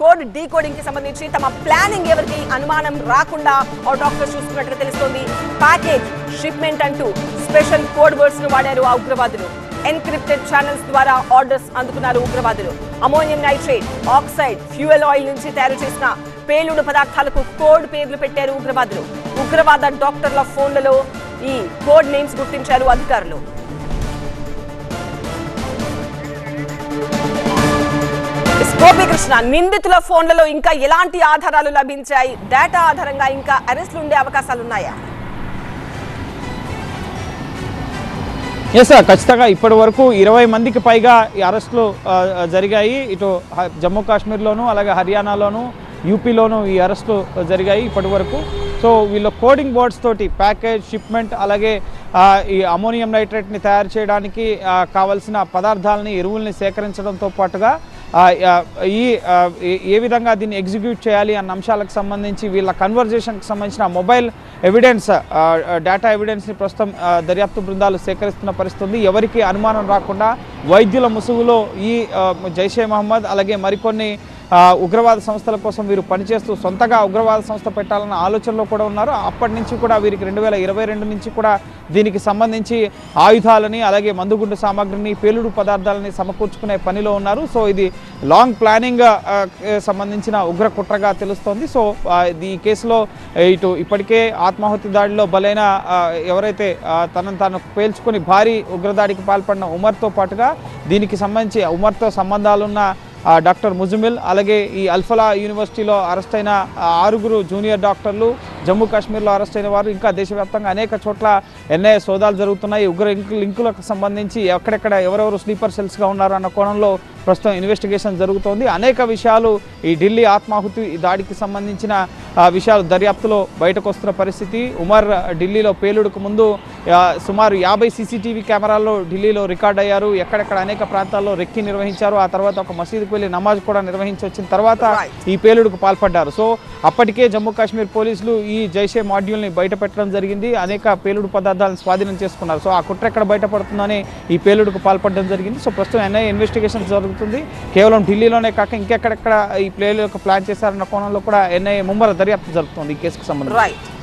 Code డీకోడింగ్కి సంబంధించి తమ planning ఎవరికి అనుమానం రాకుండా ఆ డాక్టర్ చూసుకున్నట్లు తెలుస్తోంది. ప్యాకేజ్ షిప్మెంట్ అంటూ స్పెషల్ కోడ్ వర్డ్స్ను వాడారు ఆ ఉగ్రవాదులు. ఎన్క్రిప్టెడ్ ఛానల్స్ ద్వారా ఆర్డర్స్ అందుకున్నారు ఉగ్రవాదులు. Ammonium nitrate oxide fuel oil నుంచి తయారు చేసిన పేలుడు పదార్థాలకు కోడ్ పేర్లు పెట్టారు ఉగ్రవాదులు. ఉగ్రవాద డాక్టర్ల ఫోన్లలో ఈ కోడ్ నేమ్స్ గుర్తించారు అధికారులు. గోపీకృష్ణ నిందితుల ఫోన్లలో ఇంకా ఎలాంటి ఆధారాలు లభించాయి? డేటా ఆధారంగా ఇంకా అరెస్టులు ఉండే అవకాశాలు ఉన్నాయా ఎస్ సార్ ఖచ్చితంగా ఇప్పటి వరకు ఇరవై మందికి పైగా ఈ అరెస్టులు జరిగాయి. ఇటు జమ్మూ కాశ్మీర్లోను అలాగే హర్యానాలోను యూపీలోను ఈ అరెస్టులు జరిగాయి ఇప్పటి వరకు. సో వీళ్ళ కోడింగ్ బోర్డ్స్ తోటి ప్యాకేజ్ షిప్మెంట్ అలాగే ఈ అమోనియం నైట్రేట్ని తయారు చేయడానికి కావలసిన పదార్థాలని ఎరువుల్ని సేకరించడంతో పాటుగా ఈ ఏ- విధంగా దీన్ని ఎగ్జిక్యూట్ చేయాలి అన్న అంశాలకు సంబంధించి వీళ్ళ కన్వర్జేషన్కి సంబంధించిన మొబైల్ ఎవిడెన్స్ డేటా ఎవిడెన్స్ని ప్రస్తుతం దర్యాప్తు బృందాలు సేకరిస్తున్న పరిస్థితి ఎవరికి అనుమానం రాకుండా వైద్యుల ముసుగులో ఈ జైషే మహమ్మద్ అలాగే మరికొన్ని ఉగ్రవాద సంస్థల కోసం వీరు పనిచేస్తూ సొంతగా ఉగ్రవాద సంస్థ పెట్టాలన్న ఆలోచనలో కూడా ఉన్నారు. అప్పటి నుంచి కూడా వీరికి రెండు వేల ఇరవై రెండు నుంచి కూడా దీనికి సంబంధించి ఆయుధాలని అలాగే మందుగుండు సామాగ్రిని పేలుడు పదార్థాలని సమకూర్చుకునే పనిలో ఉన్నారు. సో ఇది లాంగ్ ప్లానింగ్ సంబంధించిన ఉగ్ర కుట్రగా తెలుస్తోంది. సో ఈ కేసులో ఇటు ఇప్పటికే ఆత్మాహుతి దాడిలో బలైన ఎవరైతే తనను తాను పేల్చుకొని భారీ ఉగ్రదాడికి పాల్పడిన ఉమర్తో పాటుగా దీనికి సంబంధించి ఉమర్తో సంబంధాలున్న డాక్టర్ ముజుమిల్ అలాగే ఈ అల్ఫలా యూనివర్సిటీలో అరెస్ట్ అయిన ఆరుగురు జూనియర్ డాక్టర్లు జమ్మూ కాశ్మీర్లో అరెస్ట్ అయిన వారు ఇంకా దేశవ్యాప్తంగా అనేక చోట్ల ఎన్ఐఏ సోదాలు జరుగుతున్నాయి. ఉగ్ర లింకులకు సంబంధించి ఎక్కడెక్కడ ఎవరెవరు స్లీపర్ సెల్స్గా ఉన్నారు అన్న కోణంలో ప్రస్తుతం ఇన్వెస్టిగేషన్ జరుగుతోంది. అనేక విషయాలు ఈ ఢిల్లీ ఆత్మాహుతి దాడికి సంబంధించిన విషయాలు దర్యాప్తులో బయటకు వస్తున్న పరిస్థితి. ఉమర్ ఢిల్లీలో పేలుడుకు ముందు సుమారు యాభై సీసీటీవీ కెమెరాల్లో ఢిల్లీలో రికార్డ్ అయ్యారు. ఎక్కడెక్కడ అనేక ప్రాంతాల్లో రెక్కి నిర్వహించారు. ఆ తర్వాత ఒక మసీదుకు వెళ్ళి నమాజ్ కూడా నిర్వహించి వచ్చిన తర్వాత ఈ పేలుడుకు పాల్పడ్డారు. సో అప్పటికే జమ్మూ కాశ్మీర్ పోలీసులు ఈ జైషే మాడ్యూల్ని బయట పెట్టడం జరిగింది. అనేక పేలుడు పదార్థాలను స్వాధీనం చేసుకున్నారు. సో ఆ కుట్ర ఎక్కడ బయటపడుతుందని ఈ పేలుడుకు పాల్పడడం జరిగింది. సో ప్రస్తుతం ఎన్ఐ ఇన్వెస్టిగేషన్ జరుగుతుంది. కేవలం ఢిల్లీలోనే కాక ఇంకెక్కడెక్కడ ఈ ప్లేలు ప్లాన్ చేశారన్న కోణంలో కూడా ఎన్ఐ ముమ్మర దర్యాప్తు జరుగుతుంది ఈ కేసుకు సంబంధించి రైట్